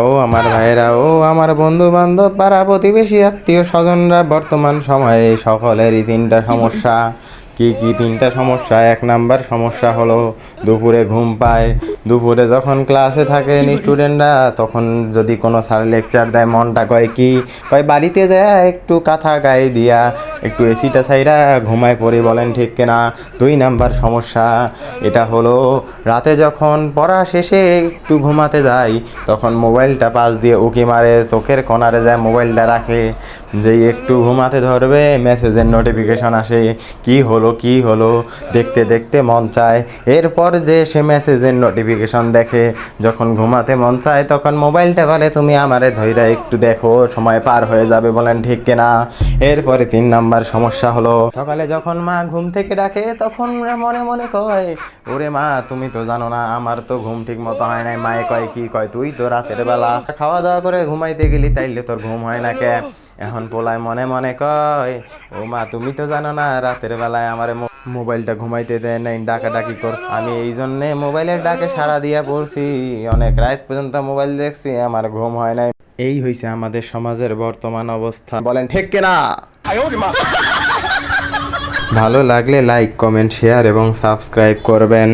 ও আমার ভাইয়েরা, ও আমার বন্ধু বান্ধব পাড়া প্রতিবেশী, আত্মীয় স্বজনরা, বর্তমান সময়ে সকলেরই তিনটা সমস্যা। কি কি তিনটা সমস্যা? এক নাম্বার সমস্যা হলো দুপুরে ঘুম পায়। দুপুরে যখন ক্লাসে থাকেন স্টুডেন্টরা তখন যদি কোনো স্যার লেকচার দেয়, মনটা কয় কি? কয় বাড়িতে যায় একটু কাঁথা গায়ে দিয়া, একটু এসিটা সাইরা ঘুমায় পড়ে বলেন ঠিক কিনা? দুই নাম্বার সমস্যা, এটা হলো রাতে যখন পড়া শেষে একটু ঘুমাতে যাই, তখন মোবাইলটা পাশ দিয়ে উকি মারে, চোখের কোনারে যায় মোবাইলটা রাখে। যেই একটু ঘুমাতে ধরবে মেসেজের নোটিফিকেশন আসে, কি হলো কি হলো? দেখতে দেখতে মন চায়। এরপর যে সে মেসেজের নোটিফিকেশন দেখে, যখন ঘুমাতে মন চায়, তখন মোবাইলটা বলে, তুমি আমারে ধইরা একটু দেখো, সময় পার হয়ে যাবে, বলেন, ঠিক কিনা? এরপরে তিন নাম্বার সমস্যা হলো, সকালে যখন মা ঘুম থেকে ডাকে, তখন মনে মনে কয়, ওরে মা, তুমি তো জানো না, আমার তো ঘুম ঠিক মতো হয় নাই। মায়ে কয়, কি কয় তুই তো রাতের বেলা? খাওয়া দাওয়া করে ঘুমাইতে গেলি, তাইলে তোর ঘুম হয় না কে? এখন পোলায় মনে মনে কয়, ও মা, তুমি তো জানো না, রাতের বেলায় আমার মোবাইলটা ঘুমাইতে দেয় নাই ডাকা ডাকি করছে। আমি এই জন্যে মোবাইলের ডাকে সাড়া দিয়া পড়ছি। অনেক রাত পর্যন্ত মোবাইল দেখছি, আমার ঘুম হয় নাই। এই হইছে আমাদের সমাজের বর্তমান অবস্থা। বলেন, ঠিক কিনা? ভালো লাগলে লাইক কমেন্ট শেয়ার এবং সাবস্ক্রাইব করবেন।